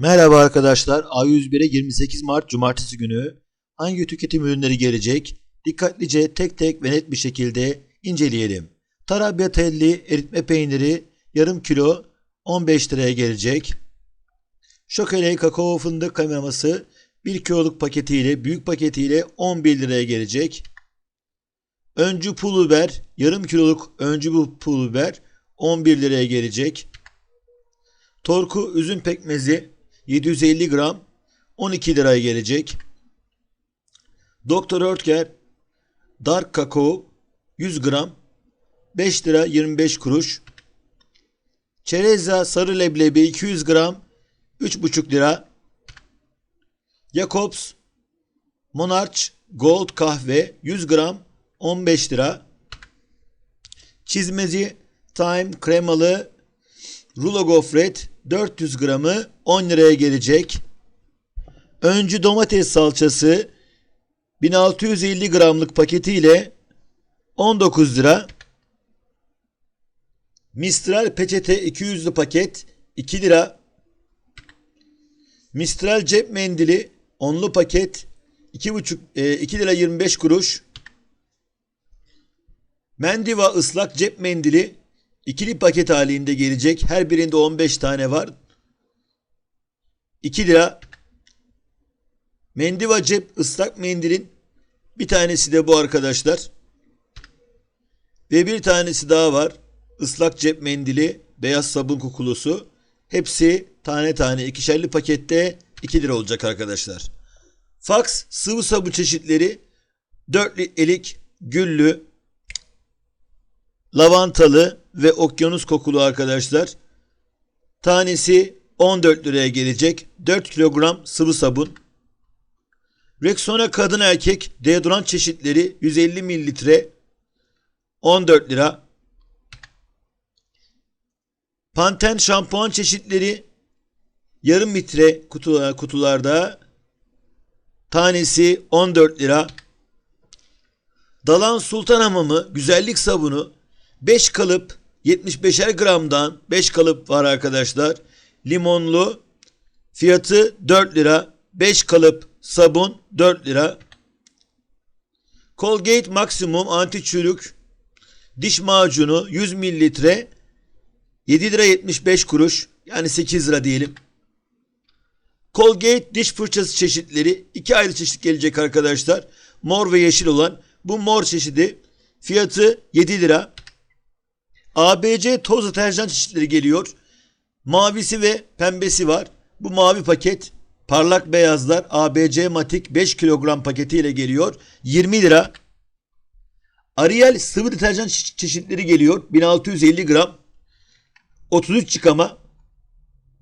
Merhaba arkadaşlar. A101'e 28 Mart Cumartesi günü hangi tüketim ürünleri gelecek? Dikkatlice tek tek ve net bir şekilde inceleyelim. Tarabya telli eritme peyniri yarım kilo 15 liraya gelecek. Şokole kakao fındık kaymaması 1 kiloluk paketiyle büyük paketiyle 11 liraya gelecek. Öncü pul biber yarım kiloluk öncü pul biber 11 liraya gelecek. Torku üzüm pekmezi 750 gram 12 liraya gelecek. Doktor Oetker Dark Kakao 100 gram 5 lira 25 kuruş. Çereza sarı leblebi 200 gram 3,5 lira. Jacobs Monarch Gold kahve 100 gram 15 lira. Çizmeci Time kremalı rulo gofret 400 gramı 10 liraya gelecek. Öncü domates salçası 1650 gramlık paketiyle 19 lira. Mistral peçete 200'lü paket 2 lira. Mistral cep mendili 10'lu paket 2,5 e, 2 lira 25 kuruş. Mendiva ıslak cep mendili ikili paket halinde gelecek. Her birinde 15 tane var. 2 lira. Mendiva cep ıslak mendilin bir tanesi de bu arkadaşlar. Ve bir tanesi daha var. Islak cep mendili, beyaz sabun kokulusu. Hepsi tane tane ikişerli pakette 2 lira olacak arkadaşlar. Fax sıvı sabun çeşitleri 4 elik güllü, lavantalı ve okyanus kokulu arkadaşlar. Tanesi 14 liraya gelecek. 4 kilogram sıvı sabun. Rexona kadın erkek deodorant çeşitleri 150 mililitre 14 lira. Panten şampuan çeşitleri yarım litre kutular, kutularda tanesi 14 lira. Dalan Sultan Hamamı güzellik sabunu 5 kalıp 75'er gramdan 5 kalıp var arkadaşlar. Limonlu fiyatı 4 lira. 5 kalıp sabun 4 lira. Colgate Maximum anti çürük diş macunu 100 mililitre 7 lira 75 kuruş yani 8 lira diyelim. Colgate diş fırçası çeşitleri iki ayrı çeşit gelecek arkadaşlar. Mor ve yeşil olan bu mor çeşidi fiyatı 7 lira. ABC toz deterjan çeşitleri geliyor. Mavisi ve pembesi var. Bu mavi paket parlak beyazlar ABC Matik 5 kilogram paketiyle geliyor. 20 lira. Ariel sıvı deterjan çe- çeşitleri geliyor. 1650 gram. 33 çıkama.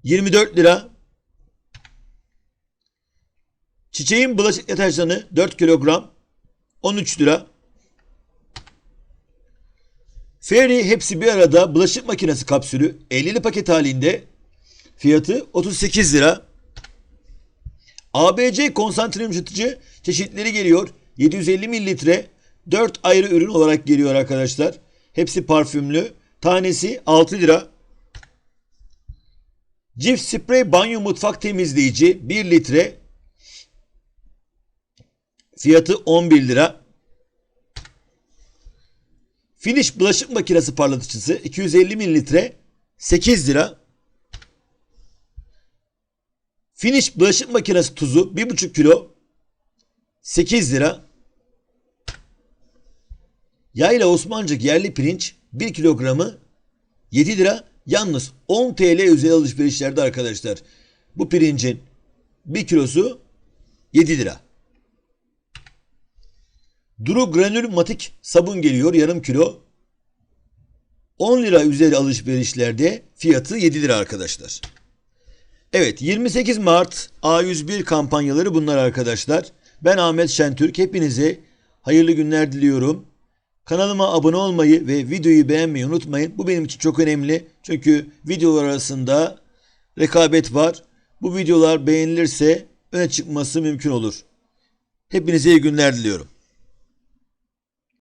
24 lira. Çiçeğin bulaşık deterjanı 4 kilogram. 13 lira. Fairy hepsi bir arada bulaşık makinesi kapsülü 50'li paket halinde fiyatı 38 lira. ABC konsantre yumuşatıcı çeşitleri geliyor. 750 mililitre 4 ayrı ürün olarak geliyor arkadaşlar. Hepsi parfümlü. Tanesi 6 lira. Cif sprey banyo mutfak temizleyici 1 litre. Fiyatı 11 lira. Finish bulaşık makinesi parlatıcısı 250 mililitre 8 lira. Finish bulaşık makinesi tuzu 1,5 kilo 8 lira. Yayla Osmancık yerli pirinç 1 kilogramı 7 lira. Yalnız 10 TL özel alışverişlerde arkadaşlar. Bu pirincin 1 kilosu 7 lira. Duru granül matik sabun geliyor yarım kilo. 10 lira üzeri alışverişlerde fiyatı 7 lira arkadaşlar. Evet 28 Mart A101 kampanyaları bunlar arkadaşlar. Ben Ahmet Şentürk. Hepinize hayırlı günler diliyorum. Kanalıma abone olmayı ve videoyu beğenmeyi unutmayın. Bu benim için çok önemli. Çünkü videolar arasında rekabet var. Bu videolar beğenilirse öne çıkması mümkün olur. Hepinize iyi günler diliyorum.